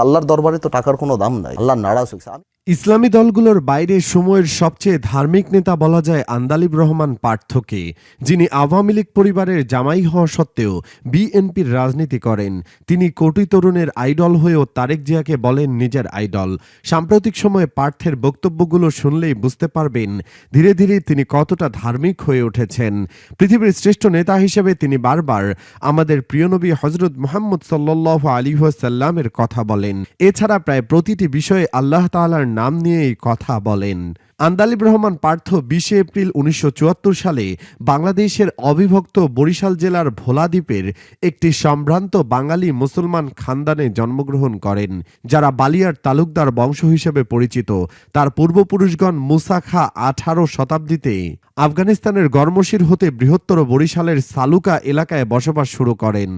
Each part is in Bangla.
আল্লাহর দরবারে তো টাকার কোনো দাম নাই। আল্লাহ নারাজ হয়েছে। ইসলামী দলগুলোর বাইরে সময়ের সবচেয়ে ধার্মিক নেতা বলা যায় আন্দালিব রহমান পার্থকে, যিনি আওয়ামী লীগ পরিবারের জামাই হওয়া সত্ত্বেও বিএনপির রাজনীতি করেন। তিনি কোটি তরুণের আইডল হয়েও তারেক জিয়াকে বলেন নিজের আইডল। সাম্প্রতিক সময়ে পার্থের বক্তব্যগুলো শুনলেই বুঝতে পারবেন ধীরে ধীরে তিনি কতটা ধার্মিক হয়ে উঠেছেন। পৃথিবীর শ্রেষ্ঠ নেতা হিসেবে তিনি বারবার আমাদের প্রিয় নবী হজরত মোহাম্মদ সাল্লাহ আলী সাল্লামের কথা বলেন। এছাড়া প্রায় প্রতিটি বিষয়ে আল্লাহ তাআলার নাম নিয়েই কথা বলেন। আন্দালিব রহমান পার্থ বিশে এপ্রিল উনিশশো চুয়াত্তর সালে বাংলাদেশের অবিভক্ত বরিশাল জেলার ভোলাদ্বীপের একটি সম্ভ্রান্ত বাঙালি মুসলমান খানদানে জন্মগ্রহণ করেন, যারা বালিয়ার তালুকদার বংশ হিসেবে পরিচিত। তার পূর্বপুরুষগণ মুসা খা আঠারো শতাব্দীতে আফগানিস্তানের গর্মশির হতে বৃহত্তর বরিশালের সালুকা এলাকায় বসবাস শুরু করেন।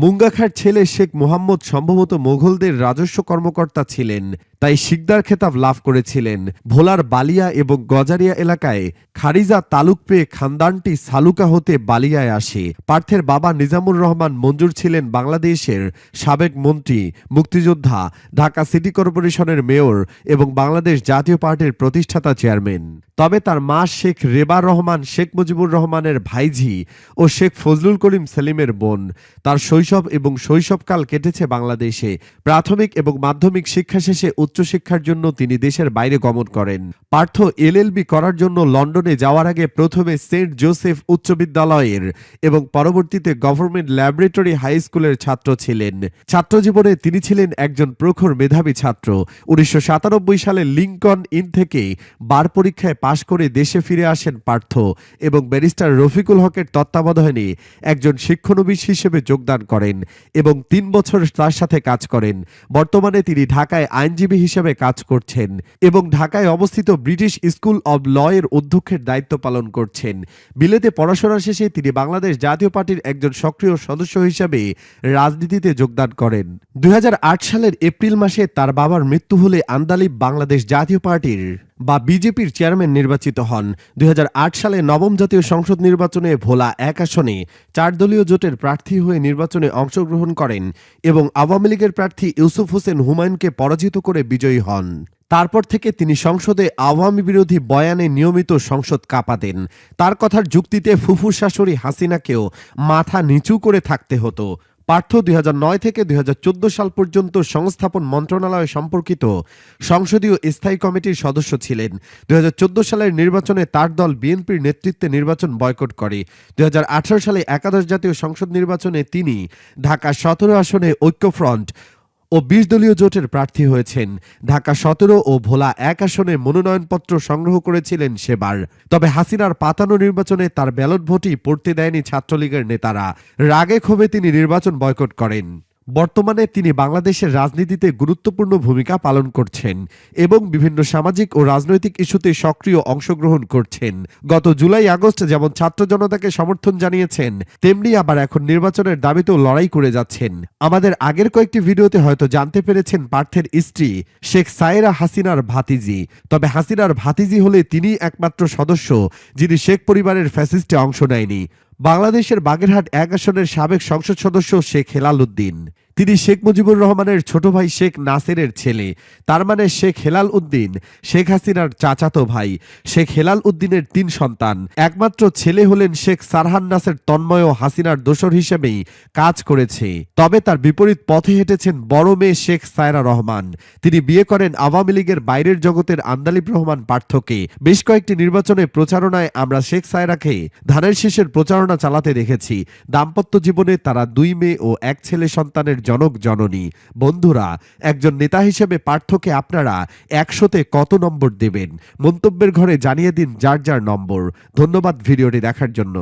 মুঙ্গাখার ছেলে শেখ মোহাম্মদ সম্ভবত মোগলদের রাজস্ব কর্মকর্তা ছিলেন, তাই শিকদার খেতাব লাভ করেছিলেন। ভোলার বালিয়া এবং গজারিয়া এলাকায় খারিজা তালুক পেয়ে খানদানটি সালুকা হতে বালিয়ায় আসে। পার্থের বাবা নিজামুর রহমান মঞ্জুর ছিলেন বাংলাদেশের সাবেক মন্ত্রী, মুক্তিযোদ্ধা, ঢাকা সিটি কর্পোরেশনের মেয়র এবং বাংলাদেশ জাতীয় পার্টির প্রতিষ্ঠাতা চেয়ারম্যান। তবে তার মা শেখ রেবা রহমান, শেখ মুজিবুর রহমানের ভাইঝি ও শেখ ফজলুল করিম সেলিমের বোন। তার শৈশব এবং শৈশবকাল কেটেছে বাংলাদেশে। প্রাথমিক এবং মাধ্যমিক শিক্ষা শেষে উচ্চশিক্ষার জন্য তিনি দেশের বাইরে গমন করেন। পার্থ এলএলবি করার জন্য লন্ডনে যাওয়ার আগে প্রথমে সেন্ট জোসেফ উচ্চ বিদ্যালয়ের এবং পরবর্তীতে গভর্নমেন্ট ল্যাবরেটরি হাই স্কুলের ছাত্র ছিলেন। ছাত্রজীবনে তিনি ছিলেন একজন প্রখর মেধাবী ছাত্র। উনিশশো সালে লিঙ্কন ইন থেকে বার পরীক্ষায় পাশ করে দেশে ফিরে আসেন পার্থ এবং ব্যারিস্টার রফিকুল হকের তত্ত্বাবধানে একজন শিক্ষানবিশ হিসেবে যোগদান করেন এবং তিন বছর তার সাথে কাজ করেন। বর্তমানে তিনি ঢাকায় আইনজীবী হিসেবে কাজ করছেন এবং ঢাকায় অবস্থিত ব্রিটিশ স্কুল অব ল এর অধ্যক্ষের দায়িত্ব পালন করছেন। বিলেতে পড়াশোনা শেষে তিনি বাংলাদেশ জাতীয় পার্টির একজন সক্রিয় সদস্য হিসেবে রাজনীতিতে যোগদান করেন। দুই হাজার আট সালের এপ্রিল মাসে তার বাবার মৃত্যু হলে আন্দালিব বাংলাদেশ জাতীয় পার্টির বা বিজেপির চেয়ারম্যান নির্বাচিত হন। দুই হাজার আট সালে নবম জাতীয় সংসদ নির্বাচনে ভোলা এক আসনে চার দলীয় জোটের প্রার্থী হয়ে নির্বাচনে অংশগ্রহণ করেন এবং আওয়ামী লীগের প্রার্থী ইউসুফ হোসেন হুমায়ুনকে পরাজিত করে বিজয়ী হন। তারপর থেকে তিনি সংসদে আওয়ামী বিরোধী বয়ানে নিয়মিত সংসদ কাঁপাতেন। তার কথার যুক্তিতে ফুফু শাশুড়ি হাসিনাকেও মাথা নিচু করে থাকতে হতো। পার্থ দু হাজার নয় থেকে দুই সাল পর্যন্ত সংস্থাপন মন্ত্রণালয় সম্পর্কিত সংসদীয় স্থায়ী কমিটির সদস্য ছিলেন। দুই হাজার চোদ্দ সালের নির্বাচনে তার দল বিএনপির নেতৃত্বে নির্বাচন বয়কট করে। দুই হাজার আঠারো সালে একাদশ জাতীয় সংসদ নির্বাচনে তিনি ঢাকা সতেরো আসনে ঐক্যফ্রন্ট ও বিশ দলীয় জোটের প্রার্থী হয়েছেন। ঢাকা সতেরো ও ভোলা এক আসনে মনোনয়নপত্র সংগ্রহ করেছিলেন সেবার। তবে হাসিনার পাতানো নির্বাচনে তার ব্যালট ভোটই পড়তে দেয়নি ছাত্রলীগের নেতারা। রাগে ক্ষোভে তিনি নির্বাচন বয়কট করেন। বর্তমানে তিনি বাংলাদেশের রাজনীতিতে গুরুত্বপূর্ণ ভূমিকা পালন করছেন এবং বিভিন্ন সামাজিক ও রাজনৈতিক ইস্যুতে সক্রিয় অংশগ্রহণ করছেন। গত জুলাই, আগস্ট যেমন ছাত্র জনতাকে সমর্থন জানিয়েছেন, তেমনি আবার এখন নির্বাচনের দাবিতেও লড়াই করে যাচ্ছেন। আমাদের আগের কয়েকটি ভিডিওতে হয়তো জানতে পেরেছেন পার্থের স্ত্রী শেখ সায়েরা হাসিনার ভাতিজি। তবে হাসিনার ভাতিজি হলে তিনি একমাত্র সদস্য, যিনি শেখ পরিবারের ফ্যাসিস্টে অংশ নেয়নি। বাংলাদেশের বাগেরহাট এক আসনের সাবেক সংসদ সদস্য শেখ হেলাল উদ্দিন। তিনি শেখ মুজিবুর রহমানের ছোট ভাই শেখ নাসেরের ছেলে। তার মানে শেখ হেলাল উদ্দিন, শেখ হাসিনার চাচাতো ভাই, শেখ হেলাল উদ্দিনের তিন সন্তান। একমাত্র ছেলে হলেন শেখ সারহান নাসের তন্ময় ও হাসিনার দোসর হিসেবেই কাজ করেছে। তবে তার বিপরীত পথে হেঁটেছেন বড় মেয়ে শেখ সায়রা রহমান। তিনি বিয়ে করেন আওয়ামী লীগের বাইরের জগতের আন্দালিব রহমান পার্থকে। বেশ কয়েকটি নির্বাচনে প্রচারণায় আমরা শেখ সায়রাকে ধানের শেষের প্রচারণা চালাতে দেখেছি। দাম্পত্য জীবনে তারা দুই মেয়ে ও এক ছেলে সন্তানের জনক জননী, বন্ধুরা, একজন নেতা হিসেবে পার্থকে আপনারা একশোতে কত নম্বর দেবেন? মন্তব্যের ঘরে জানিয়ে দিন যার যার নম্বর। ধন্যবাদ ভিডিওটি দেখার জন্য।